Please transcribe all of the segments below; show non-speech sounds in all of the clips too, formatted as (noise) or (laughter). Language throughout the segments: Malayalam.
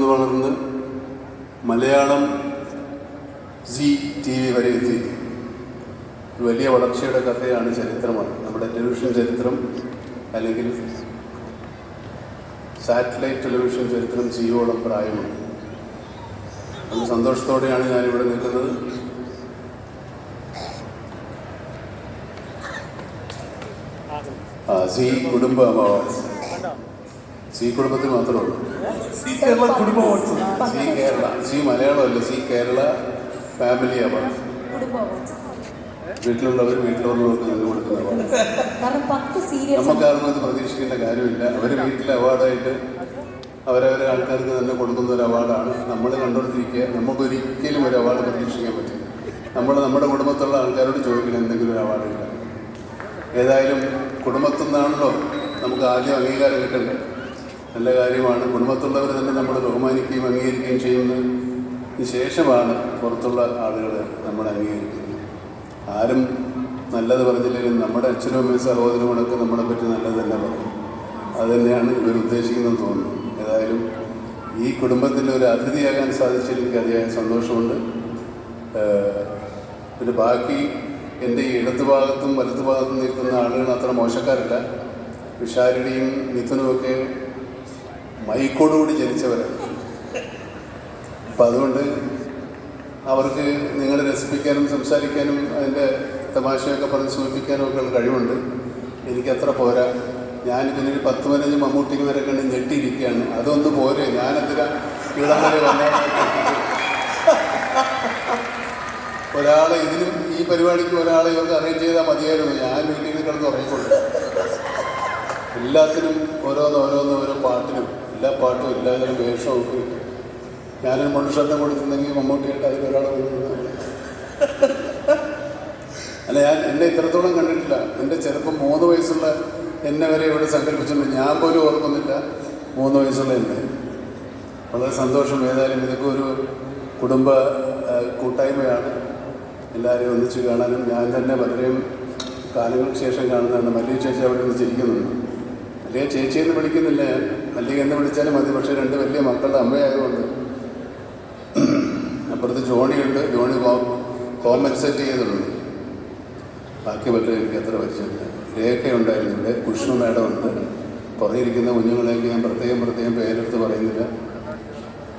വളർന്ന് മലയാളം സി ടി വി വരെ എത്തി. വലിയ വളർച്ചയുടെ കഥയാണ് ചരിത്രമാണ്. നമ്മുടെ ടെലിവിഷൻ ചരിത്രം അല്ലെങ്കിൽ സാറ്റലൈറ്റ് ടെലിവിഷൻ ചരിത്രം ജിയോളം പ്രായമാണ്. അത് സന്തോഷത്തോടെയാണ് ഞാനിവിടെ നിൽക്കുന്നത്. സി കുടുംബ സി കുടുംബത്തിൽ മാത്രമേ ഉള്ളൂ സി കേരള കുടുംബ സി കേരള സി മലയാളമല്ല സി കേരള ഫാമിലി അവാർഡ് വീട്ടിലുള്ളവർ വീട്ടിലുള്ളവർക്ക് ഇത് കൊടുക്കുന്ന നമുക്കാർക്കും അത് പ്രതീക്ഷിക്കേണ്ട കാര്യമില്ല. അവർ വീട്ടിലെ അവാർഡായിട്ട് അവരവരെ ആൾക്കാർക്ക് തന്നെ കൊടുക്കുന്ന ഒരു അവാർഡാണ്. നമ്മൾ കണ്ടുകൊണ്ടിരിക്കുക നമുക്കൊരിക്കലും ഒരു അവാർഡ് പ്രതീക്ഷിക്കാൻ പറ്റില്ല. നമ്മൾ നമ്മുടെ കുടുംബത്തുള്ള ആൾക്കാരോട് ചോദിക്കണം എന്തെങ്കിലും ഒരു അവാർഡ് കിട്ടാൻ ഏതായാലും കുടുംബത്തിൽ നിന്നാണല്ലോ നമുക്ക് ആദ്യം അംഗീകാരം കിട്ടേണ്ടത്. നല്ല കാര്യമാണ്. കുടുംബത്തുള്ളവർ തന്നെ നമ്മൾ ബഹുമാനിക്കുകയും അംഗീകരിക്കുകയും ചെയ്യുന്നതിന് ശേഷമാണ് പുറത്തുള്ള ആളുകൾ നമ്മളെ അംഗീകരിക്കുന്നത്. ആരും നല്ലത് പറഞ്ഞില്ലെങ്കിലും നമ്മുടെ അച്ഛനും അമ്മയും സഹോദരങ്ങളൊക്കെ നമ്മളെ പറ്റി നല്ലത് തന്നെ പറയും അത് തന്നെയാണ് ഇവർ ഉദ്ദേശിക്കുന്നതെന്ന് തോന്നുന്നു. ഏതായാലും ഈ കുടുംബത്തിൽ ഒരു അതിഥിയാകാൻ സാധിച്ചതിൽ അതിയായ സന്തോഷമുണ്ട്. പിന്നെ ബാക്കി എന്റെ ഈ ഇടത്തു ഭാഗത്തും വലതു ഭാഗത്തും നിൽക്കുന്ന ആളുകൾ അത്ര മോശക്കാരല്ല. വിഷാരുടെയും മിഥുനുമൊക്കെ മൈക്കോടുകൂടി ജനിച്ചവരാണ് അപ്പം അതുകൊണ്ട് അവർക്ക് നിങ്ങളെ രസിപ്പിക്കാനും സംസാരിക്കാനും അതിന്റെ തമാശയൊക്കെ പറഞ്ഞ് സൂചിപ്പിക്കാനും ഒക്കെ കഴിവുണ്ട്. എനിക്കത്ര പോരാ. ഞാൻ പിന്നെ ഒരു പത്ത് പതിനഞ്ച് മമ്മൂട്ടിക്ക് വരെ കണ്ട് ഞെട്ടിയിരിക്കുകയാണ്. അതൊന്ന് പോരെ. ഞാനെന്തിനാ ഇവിടം വന്ന? ഒരാളെ ഇതിനും ഈ പരിപാടിക്ക് ഒരാളെ ഇവർക്ക് അറേഞ്ച് ചെയ്താൽ മതിയായിരുന്നു. ഞാൻ വീട്ടിൽ കിടന്ന് ഉറങ്ങിക്കൊള്ളു. എല്ലാത്തിനും ഓരോന്ന് പാട്ടും വേഷമൊക്കെ ഞാനൊരു മനുഷ്യത്തെ കൊടുത്തിരുന്നെങ്കിൽ മമ്മൂട്ടിയായിട്ട് കൊണ്ടുവന്നു അല്ല ഞാൻ എന്നെ ഇത്രത്തോളം കണ്ടിട്ടില്ല. എന്റെ ചെറുപ്പം മൂന്ന് വയസ്സുള്ള എന്നെ വരെ ഇവിടെ സങ്കല്പിച്ചിട്ടുണ്ട്? ഞാൻ പോലും ഓർക്കുന്നില്ല. മൂന്ന് വയസ്സുള്ള എന്നെ. വളരെ സന്തോഷം. ഏതായാലും ഇതൊക്കെ ഒരു കുടുംബ കൂട്ടായ്മയാണ്. എല്ലാവരെയും ഒന്നിച്ച് കാണാനും ഞാൻ തന്നെ പലരെയും കാലങ്ങൾക്ക് ശേഷം കാണുന്നതാണ്. മല്ലിയ ചേച്ചി അവിടെ നിന്ന് ചിരിക്കുന്നുണ്ട്. മല്ലിക ചേച്ചിയെന്ന് വിളിക്കുന്നില്ല ഞാൻ. മല്ലിക എന്ന് വിളിച്ചാലും മതി. പക്ഷേ രണ്ട് വലിയ മക്കളുടെ അമ്മയായതുകൊണ്ട്. അപ്പുറത്ത് ജോണിയുണ്ട്. ജോണി കോമ്പൻസേറ്റ് ചെയ്തിട്ടുണ്ട്. ബാക്കി പലരും എനിക്ക് എത്ര പരിചയമില്ല. രേഖയുണ്ടായിരുന്നു ഇവിടെ. കുഷ്ണു ഉണ്ട് കുറേ ഇരിക്കുന്ന കുഞ്ഞുങ്ങളെയൊക്കെ ഞാൻ പ്രത്യേകം പ്രത്യേകം പേരെടുത്ത് പറയുന്നില്ല.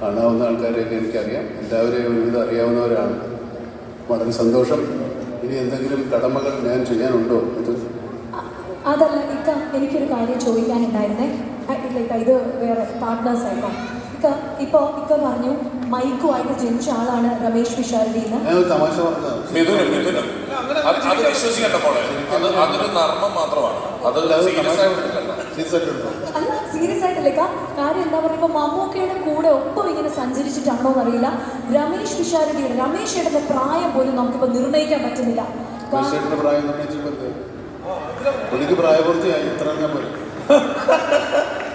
കാണാവുന്ന ആൾക്കാരെയൊക്കെ എനിക്കറിയാം. എല്ലാവരെയും ഒരുവിധം അറിയാവുന്നവരാണ്. വളരെ സന്തോഷം. ഇനി എന്തെങ്കിലും കടമകൾ ഞാൻ ചെയ്യാനുണ്ടോ? അതല്ല ഇക്ക എനിക്കൊരു കാര്യം ചോദിക്കാനുണ്ടായിരുന്നേ. ഇക്ക ഇത് വേറെ പാർട്ട്നേഴ്സ് ആയിട്ടോ ഇക്ക ഇപ്പോൾ ഇക്ക പറഞ്ഞു മൈക്കുമായിട്ട് ജനിച്ച ആളാണ് രമേശ് പിഷാരടി എന്ന്. തമാശ പറഞ്ഞതാണ് മിഥുനം മിഥുനം അത് അത് വിശ്വസിക്കേണ്ട പോലെ അത് അതൊരു നർമ്മം മാത്രമാണ്. അത് സീരിയസ്? അല്ല സീരിയസ് ആയിട്ടല്ല. കാര്യം എന്താ പറയുക മമ്മൂക്കയുടെ കൂടെ ഒപ്പം ഇങ്ങനെ സഞ്ചരിച്ചിട്ടാണോ എന്നറിയില്ല. രമേശ് പിഷാരടിയുടെ രമേശ് ഏട്ടന്റെ പ്രായം പോലും നമുക്കിപ്പോൾ നിർണയിക്കാൻ പറ്റുന്നില്ല. പ്രായം പ്രായപൂർത്തിയായി. ഇത്ര ഞാൻ പോലും (laughs)